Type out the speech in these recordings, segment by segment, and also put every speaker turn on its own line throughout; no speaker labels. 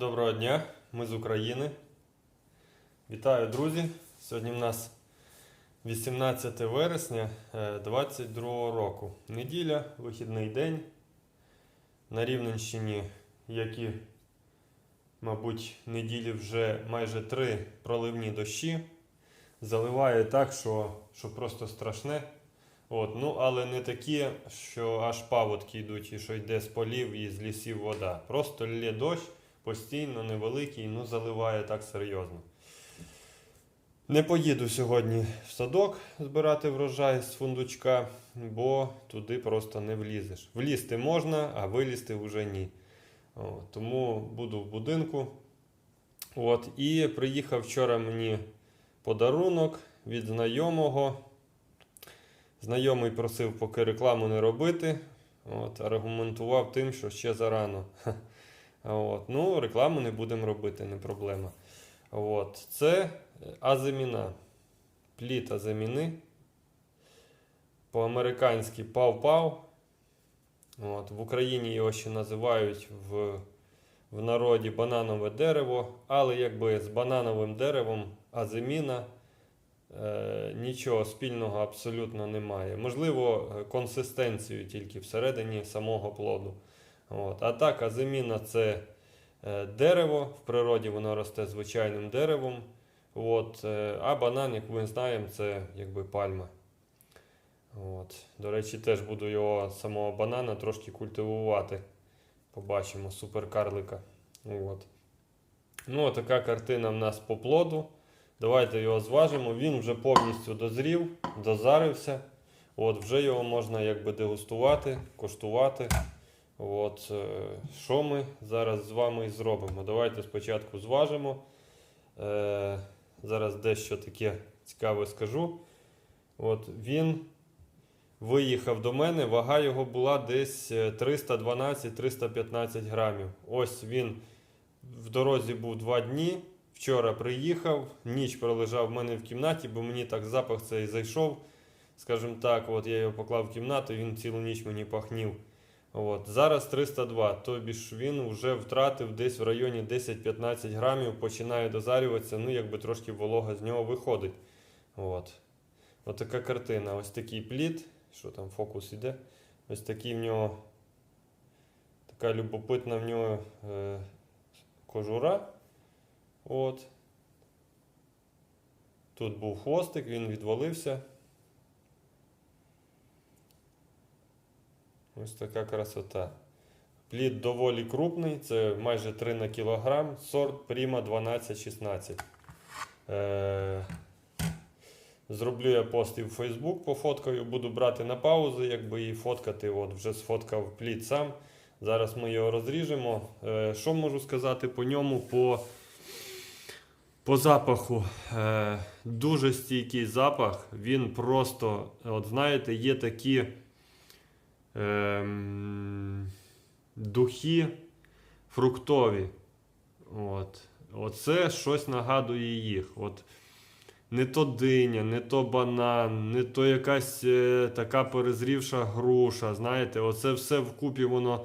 Доброго дня, ми з України. Вітаю, друзі! Сьогодні в нас 18 вересня 2022 року. Неділя, вихідний день. На Рівненщині, як і, мабуть, неділі вже майже три проливні дощі. Заливає так, що, що просто страшне. От, ну, але не такі, що аж паводки йдуть, і що йде з полів і з лісів вода. Просто лє дощ постійно, невеликий, ну заливає так серйозно. Не поїду сьогодні в садок збирати врожай з фундучка, бо туди просто не влізеш. Влізти можна, а вилізти вже ні. О, тому буду в будинку. От, і приїхав вчора мені подарунок від знайомого. Знайомий просив поки рекламу не робити. От, аргументував тим, що ще зарано. От. Ну, рекламу не будемо робити, не проблема. От. Це аземіна. Пліт аземіни. По-американськи пав-пав. От. В Україні його ще називають в, в народі бананове дерево, але якби з банановим деревом аземіна е, нічого спільного абсолютно немає. Можливо, е, консистенцію тільки всередині самого плоду. От. А так, аземіна це е, дерево, в природі воно росте звичайним деревом. От. е, А банан, як ми знаємо, це якби пальма. От. До речі, теж буду його самого банана трошки культивувати. Побачимо суперкарлика. От. Ну, така картина в нас по плоду. Давайте його зважимо. Він вже повністю дозрів, дозарився. От, вже його можна якби дегустувати, коштувати. От, е, що ми зараз з вами зробимо? Давайте спочатку зважимо. Е, зараз дещо таке цікаве скажу. От, він виїхав до мене, вага його була десь е, 312-315 грамів. Ось він в дорозі був 2 дні. Вчора приїхав, ніч пролежав в мене в кімнаті, бо мені так запах цей зайшов. Скажімо так, от я його поклав в кімнату, він цілу ніч мені пахнів. От. Зараз 302, тобі ж він вже втратив десь в районі 10-15 грамів, починає дозарюватися, ну якби трошки волога з нього виходить. От. От така картина. Ось такий плід. Що там, фокус іде? Ось такий в нього. Така любопитна в нього е, кожура. От. Тут був хвостик, він відвалився. Ось така красота. Плід доволі крупний, це майже 3 на кілограм, сорт Prima 1216. Е, зроблю я пост і в Facebook, пофоткаю, буду брати на паузу, якби і фоткати. От вже сфоткав плід сам. Зараз ми його розріжемо. Е, що можу сказати по ньому? По, по запаху. Е, дуже стійкий запах. Він просто, от знаєте, є такі ем, духи фруктові. От. Оце щось нагадує їх. От. Не то диня, не то банан, не то якась е, така перезрівша груша. Знаєте, оце все вкупі воно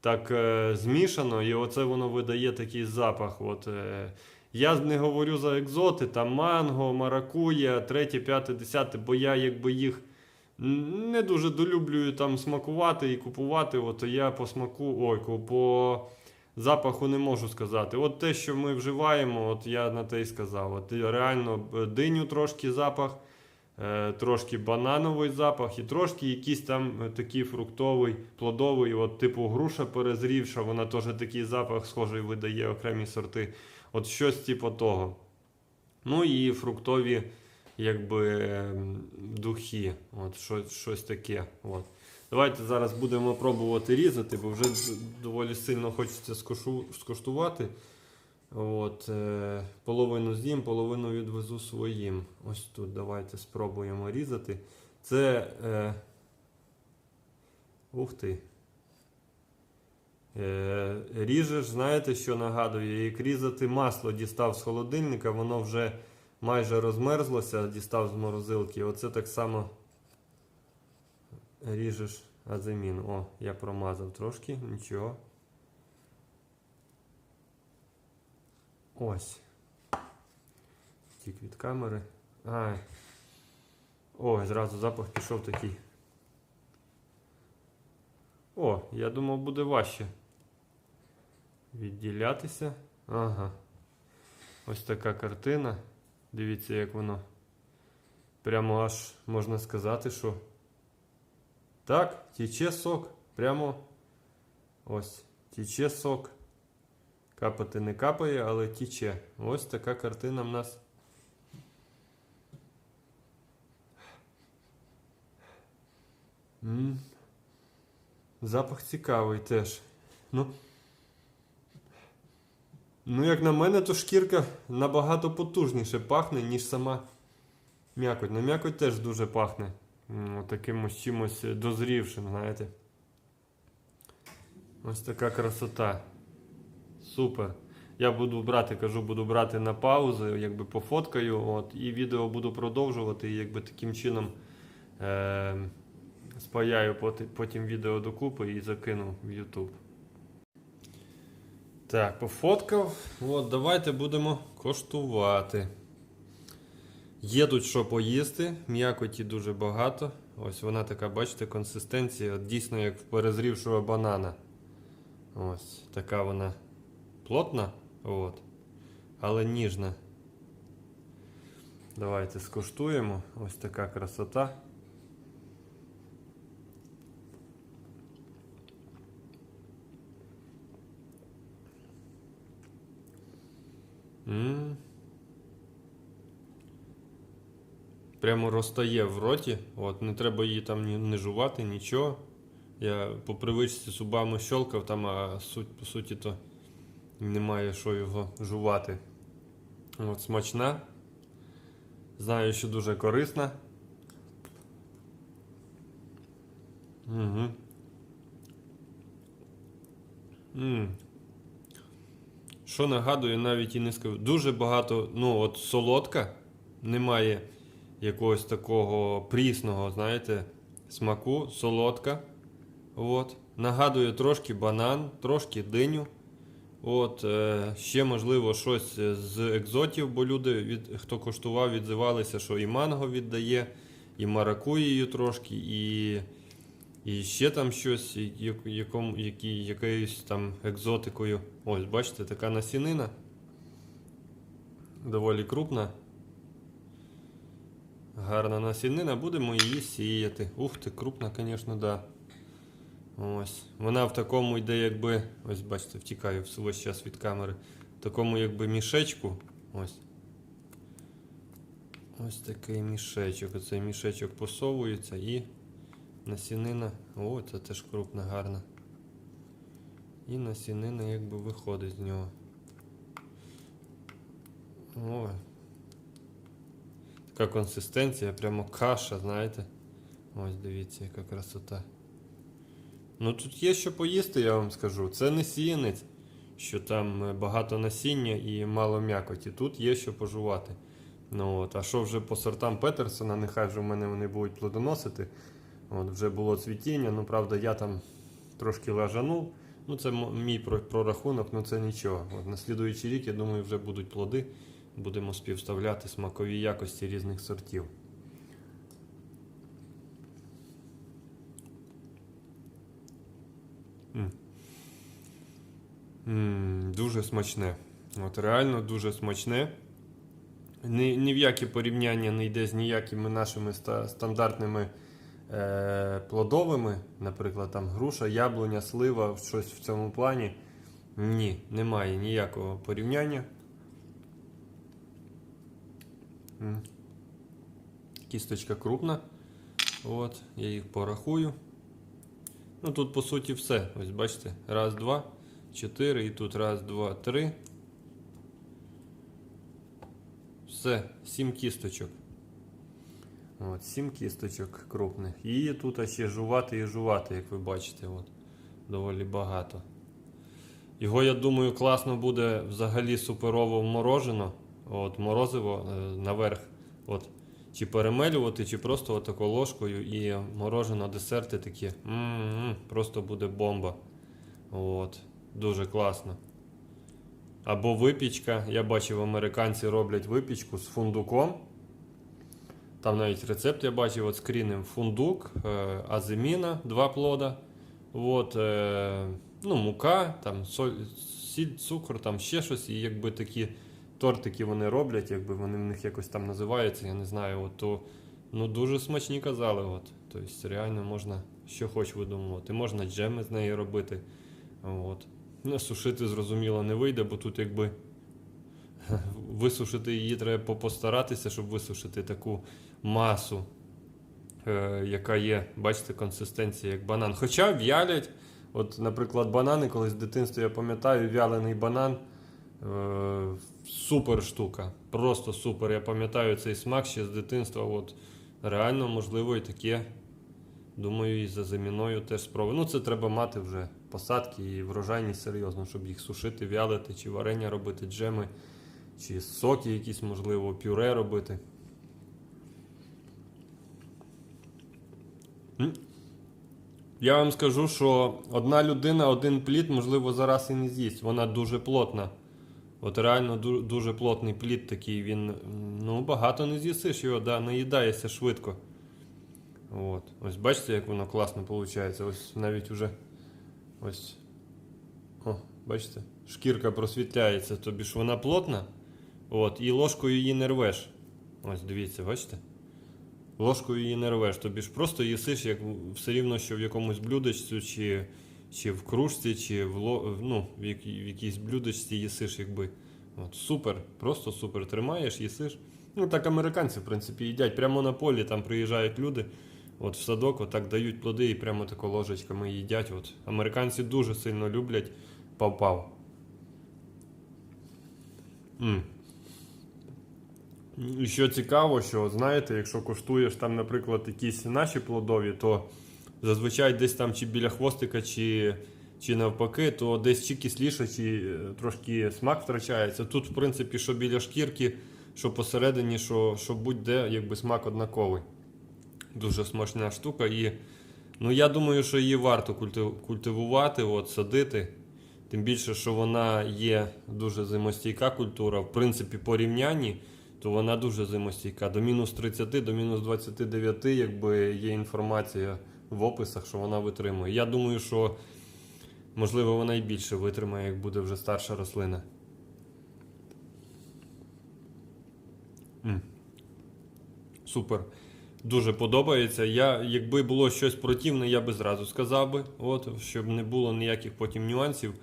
так е, змішано, і оце воно видає такий запах. От, е, я не говорю за екзоти, там манго, маракуя, третє, п'яте, десяте, бо я якби їх не дуже долюблюю там смакувати і купувати. От я по смаку, ой, по запаху не можу сказати. От те, що ми вживаємо, от я на те й сказав. От реально е, диню трошки запах, е, трошки банановий запах і трошки якийсь там е, такий фруктовий, плодовий, от типу груша перезрівша, вона теж такий запах схожий видає окремі сорти. От щось типу того. Ну і фруктові якби ем, духи. От щось, щось таке. От. Давайте зараз будемо пробувати різати, бо вже доволі сильно хочеться скошу, скуштувати. От, е, половину з'їм, половину відвезу своїм. Ось тут давайте спробуємо різати. Це. Е, ух ти. Е, ріжеш, знаєте, що нагадує? Як різати масло дістав з холодильника, воно вже майже розмерзлося, дістав з морозилки. Оце так само ріжеш азимін. О, я промазав трошки, нічого. Ось. Тік від камери. Ай. О, зразу запах пішов такий. О, я думав, буде важче відділятися. Ага. Ось така картина. Дивіться, як воно. Прямо аж можна сказати, що. Так, тіче сок. Прямо ось. Тіче сок. Капати не капає, але тіче. Ось така картина в нас. М. Запах цікавий теж. Ну, ну, як на мене, то шкірка набагато потужніше пахне, ніж сама м'якоть. На м'якоть теж дуже пахне. М, Таким ось чимось дозрівшим, знаєте. Ось така красота. Супер. Я буду брати, кажу, буду брати на паузу, якби пофоткаю, от, і відео буду продовжувати, і якби таким чином е- спаяю потім відео докупи і закину в YouTube. Так, пофоткав. От, давайте будемо коштувати. Є тут що поїсти, м'якоті дуже багато. Ось вона така, бачите, консистенція, от дійсно як в перезрівшого банана. Ось така вона плотна, от, але ніжна. Давайте скуштуємо. Ось така красота. М. Прямо розтає в роті. От, не треба її там не жувати, нічого. Я по привичці зубами щелкав там, а суть, по суті, то немає що його жувати. От, смачна. Знаю, що дуже корисна. Угу. М. Що нагадую, навіть і не скажу. Дуже багато, ну, от солодка, немає якогось такого прісного, знаєте, смаку, солодка. От. Нагадує трошки банан, трошки диню. От, е, ще, можливо, щось з екзотів, бо люди, від, хто коштував, відзивалися, що і манго віддає, і маракуєю трошки, і, і ще там щось, і- як- якому, які, якоюсь там екзотикою. Ось, бачите, така насінина. Доволі крупна. Гарна насінина, будемо її сіяти. Ух ти, крупна, звісно, да. Ось. Вона в такому йде, якби. Ось бачите, втікаю весь час від камери. В такому якби мішечку. Ось. Ось такий мішечок. Оцей мішечок посовується і насінина. О, це теж крупна, гарна. І насінина якби виходить з нього. Ой. Така консистенція, прямо каша, знаєте. Ось дивіться, яка красота. Ну тут є що поїсти, я вам скажу. Це не сіянець, що там е, багато насіння і мало м'якоті. Тут є що пожувати. Ну, от. А що вже по сортам Петерсона, нехай вже в мене вони будуть плодоносити. От, вже було цвітіння, ну правда, я там трошки лажанув. Ну, це мій прорахунок, ну це нічого. От, на слідуючий рік, я думаю, вже будуть плоди. Будемо співставляти смакові якості різних сортів. М. М, Дуже смачне. От реально дуже смачне. Ні, ні в які порівняння не йде з ніякими нашими ста- стандартними плодовими, наприклад, там груша, яблуня, слива, щось в цьому плані. Ні, немає ніякого порівняння. Кісточка крупна. От, я їх порахую. Ну тут по суті все. Ось бачите. Раз, два, чотири. І тут раз, два, три. Все, сім кісточок. От, сім кісточок крупних. І тут ще жувати і жувати, як ви бачите. От, доволі багато. Його, я думаю, класно буде взагалі суперово морожено. От, морозиво е, наверх. От, чи перемелювати, чи просто отако ложкою і морожено десерти такі. М-м-м, просто буде бомба. От, дуже класно. Або випічка. Я бачив, американці роблять випічку з фундуком. Там навіть рецепт я бачив, от скрінем фундук, е, азиміна, два плода. От, е, ну, мука, там, соль, сіль, цукор, там ще щось. І якби такі тортики вони роблять, якби вони в них якось там називаються, я не знаю. От, то, ну, дуже смачні казали. От. Тобто реально можна що хоч видумувати. Можна джеми з неї робити. От. Ну, сушити, зрозуміло, не вийде, бо тут якби висушити її треба по- постаратися, щоб висушити таку масу, е, яка є, бачите, консистенція як банан. Хоча в'ялять, от, наприклад, банани, колись в дитинстві я пам'ятаю, вялений банан. Е, супер штука. Просто супер. Я пам'ятаю цей смак ще з дитинства. От, реально, можливо, і таке. Думаю, і за заміною теж спробую. Ну, це треба мати вже посадки і врожайність серйозно, щоб їх сушити, вялити, чи варення робити, джеми, чи соки якісь, можливо, пюре робити. Я вам скажу, що одна людина, один плід, можливо, зараз і не з'їсть. Вона дуже плотна. От реально дуже плотний плід такий, він ну, багато не з'їсиш його, да, наїдається швидко. От. Ось бачите, як воно класно виходить. Ось навіть уже ось. О, бачите? Шкірка просвітляється, тобі ж вона плотна. От, і ложкою її не рвеш. Ось дивіться, бачите? Ложкою її не рвеш. Тобі ж просто їсиш, як все рівно, що в якомусь блюдечці, чи, чи в кружці, чи в, ну, в якійсь блюдечці їсиш, якби. От, супер, просто супер. Тримаєш, їсиш. Ну так американці, в принципі, їдять. Прямо на полі там приїжджають люди. От в садок отак дають плоди і прямо тако ложечками їдять. От. Американці дуже сильно люблять пав-пав. Що цікаво, що знаєте, якщо коштуєш там, наприклад, якісь наші плодові, то зазвичай десь там чи біля хвостика, чи, чи навпаки, то десь чи кисліше, чи е, трошки смак втрачається. Тут, в принципі, що біля шкірки, що посередині, що, що будь-де, якби смак однаковий. Дуже смачна штука. І ну, я думаю, що її варто культивувати, от, садити. Тим більше, що вона є дуже зимостійка культура. В принципі, по рівнянні, то вона дуже зимостійка. До мінус 30, до мінус 29, якби є інформація в описах, що вона витримує. Я думаю, що можливо вона і більше витримає, як буде вже старша рослина. Супер. Дуже подобається. Я, якби було щось противне, я би зразу сказав би, от, щоб не було ніяких потім нюансів.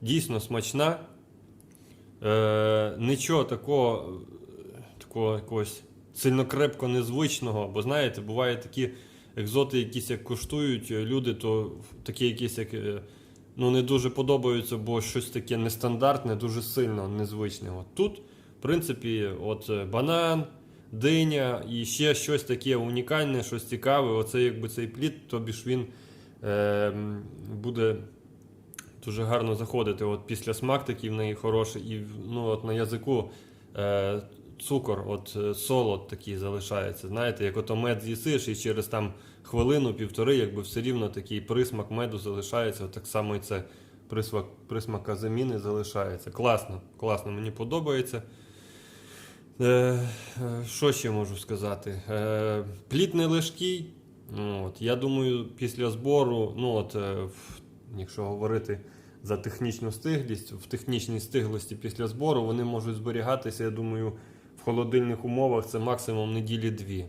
Дійсно смачна. Е, нічого такого, такого якогось сильно крепко незвичного. Бо знаєте, бувають такі екзоти, якісь як коштують е, люди, то такі якісь як. е, Ну, не дуже подобаються, бо щось таке нестандартне, дуже сильно незвичне. От тут, в принципі, от е, банан, диня і ще щось таке унікальне, щось цікаве. Оце якби цей плід, тобі ж він е, буде дуже гарно заходити. От після смак такий в неї хороший, і ну, от на язику е, цукор, от е, солод такий залишається. Знаєте, як ото мед з'їсиш, і через там хвилину, півтори, якби все рівно такий присмак меду залишається. От так само і це присмак, присмак азаміни залишається. Класно, класно, мені подобається. Е, е, що ще можу сказати? Е, плід не легкий. Ну, От, я думаю, після збору, ну от, е, якщо говорити за технічну стиглість, в технічній стиглості після збору вони можуть зберігатися, я думаю, в холодильних умовах це максимум неділі дві.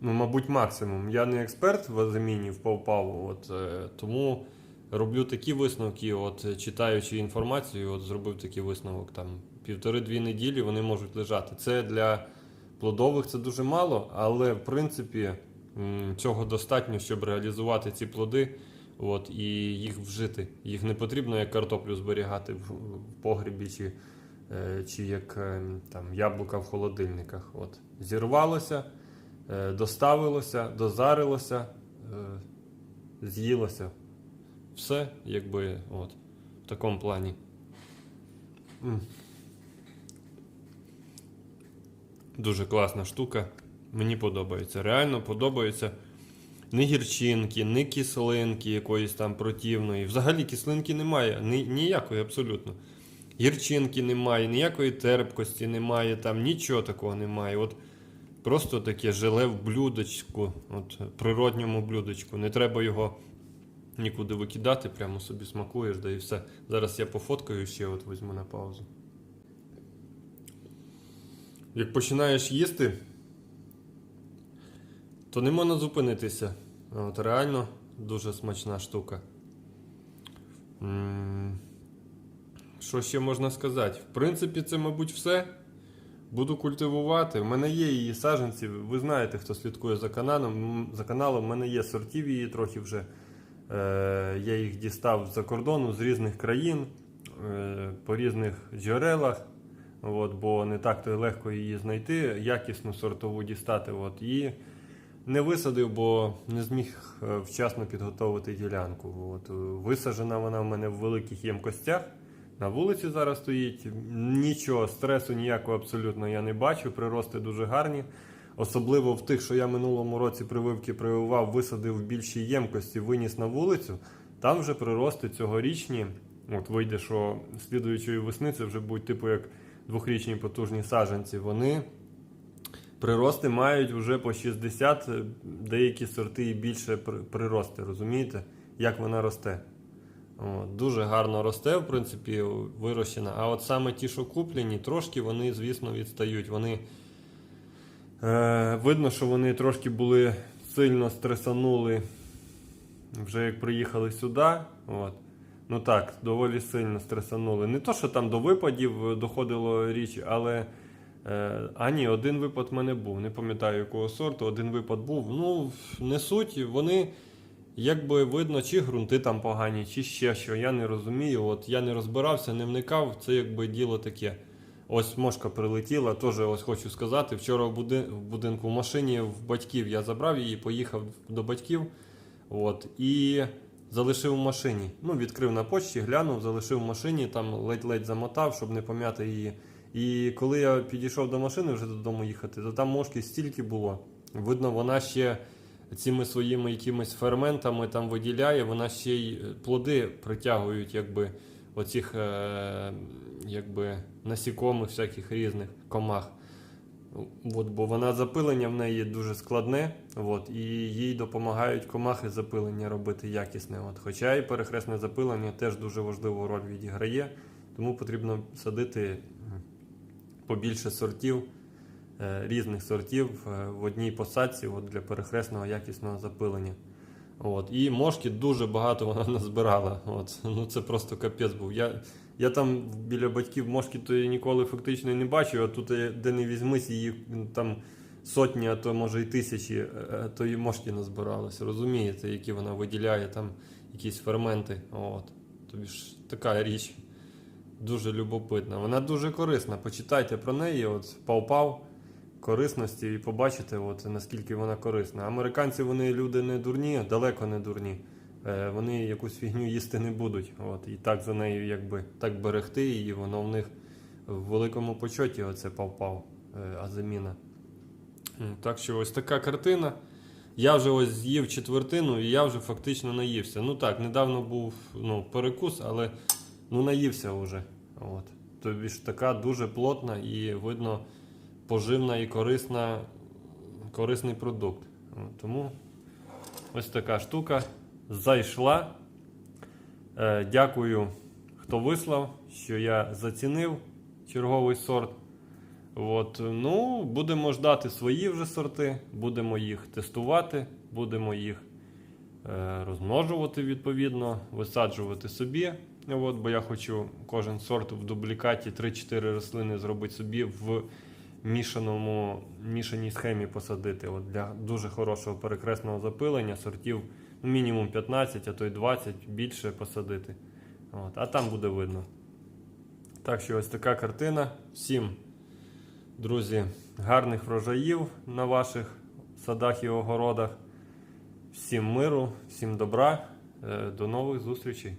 Ну, мабуть, максимум. Я не експерт в азаміні в пав от, е, тому роблю такі висновки, от, читаючи інформацію, от, зробив такий висновок. Там, півтори-дві неділі вони можуть лежати. Це для плодових це дуже мало, але в принципі цього достатньо, щоб реалізувати ці плоди от, і їх вжити. Їх не потрібно як картоплю зберігати в, погрібі чи, чи як е, там, яблука в холодильниках. От. Зірвалося, е, доставилося, дозарилося, е, з'їлося. Все, якби от, в такому плані. Дуже класна штука. Мені подобається. Реально подобається. Ні гірчинки, ні кислинки якоїсь там противної. Взагалі кислинки немає. Ні, ніякої абсолютно. Гірчинки немає, ніякої терпкості немає, там нічого такого немає. От просто таке желе в блюдечку, от природньому блюдечку. Не треба його нікуди викидати, прямо собі смакуєш, да і все. Зараз я пофоткаю ще, от візьму на паузу. Як починаєш їсти, то не можна зупинитися. От реально дуже смачна штука. М, Що ще можна сказати? В принципі, це, мабуть, все. Буду культивувати. У мене є її саджанці. Ви знаєте, хто слідкує за каналом. За каналом. У мене є сортів її трохи вже. Е, я їх дістав з-за кордону з різних країн, е, по різних джерелах. От, бо не так то легко її знайти, якісну сортову дістати. От, і не висадив, бо не зміг е, вчасно підготовити ділянку. От, е, висаджена вона в мене в великих ємкостях. На вулиці зараз стоїть. Нічого, стресу ніякого абсолютно я не бачу. Прирости дуже гарні. Особливо в тих, що я минулому році прививки прививав, висадив в більшій ємкості, виніс на вулицю. Там вже прирости цьогорічні. От вийде, що слідуючої весни це вже будуть типу як двохрічні потужні саджанці. Вони прирости мають вже по 60, е, деякі сорти і більше при- прирости. Розумієте, як вона росте? Дуже гарно росте, в принципі, вирощена. А от саме ті, що куплені, трошки вони, звісно, відстають. Вони е, видно, що вони трошки були сильно стресанули вже як приїхали сюди. От. Ну так, доволі сильно стресанули. Не то, що там до випадів доходило річ, але. Е, а ні, один випад в мене був. Не пам'ятаю якого сорту, один випад був. Ну, не суть, вони. Якби видно, чи ґрунти там погані, чи ще що. Я не розумію. От я не розбирався, не вникав. Це якби діло таке. Ось мошка прилетіла, теж ось хочу сказати. Вчора в, буди- в будинку в машині в батьків я забрав її, поїхав до батьків. От, і залишив в машині. Ну, відкрив на почті, глянув, залишив в машині, там ледь-ледь замотав, щоб не пом'яти її. І коли я підійшов до машини вже додому їхати, то там мошки стільки було. Видно, вона ще цими своїми якимись ферментами там виділяє, вона ще й плоди притягують, якби оцих е, якби насікомих всяких різних комах. От, бо вона запилення в неї дуже складне, от, і їй допомагають комахи запилення робити якісне. От. Хоча і перехресне запилення теж дуже важливу роль відіграє, тому потрібно садити побільше сортів, е, різних сортів е, в одній посадці от, для перехресного якісного запилення. От. І мошки дуже багато вона назбирала. От. Ну, це просто капець був. Я, я там біля батьків мошки то я ніколи фактично не бачив, а тут де не візьмись, її там сотні, а то може і тисячі, е, е, то і мошки назбиралось. Розумієте, які вона виділяє там якісь ферменти. От. Тобі ж така річ дуже любопитна. Вона дуже корисна. Почитайте про неї, от пав-пав корисності і побачите, от, наскільки вона корисна. Американці вони люди не дурні, далеко не дурні. Е, Вони якусь фігню їсти не будуть. От, і так за нею, якби так берегти її, воно в них в великому почоті оце пав-пав е, азаміна. Так що ось така картина. Я вже ось з'їв четвертину і я вже фактично наївся. Ну так, недавно був ну, перекус, але ну, наївся вже. От. Тобі ж така дуже плотна і видно поживна і корисна, корисний продукт. Тому ось така штука зайшла. Е, дякую, хто вислав, що я зацінив черговий сорт. От, ну, будемо ждати свої вже сорти, будемо їх тестувати, будемо їх е, розмножувати відповідно, висаджувати собі. От, бо я хочу кожен сорт в дублікаті 3-4 рослини зробити собі в мішаному, мішаній схемі посадити. От, для дуже хорошого перекресного запилення сортів ну, мінімум 15, а то й 20 більше посадити. От, а там буде видно. Так що ось така картина. Всім, друзі, гарних врожаїв на ваших садах і огородах. Всім миру, всім добра. Е, До нових зустрічей.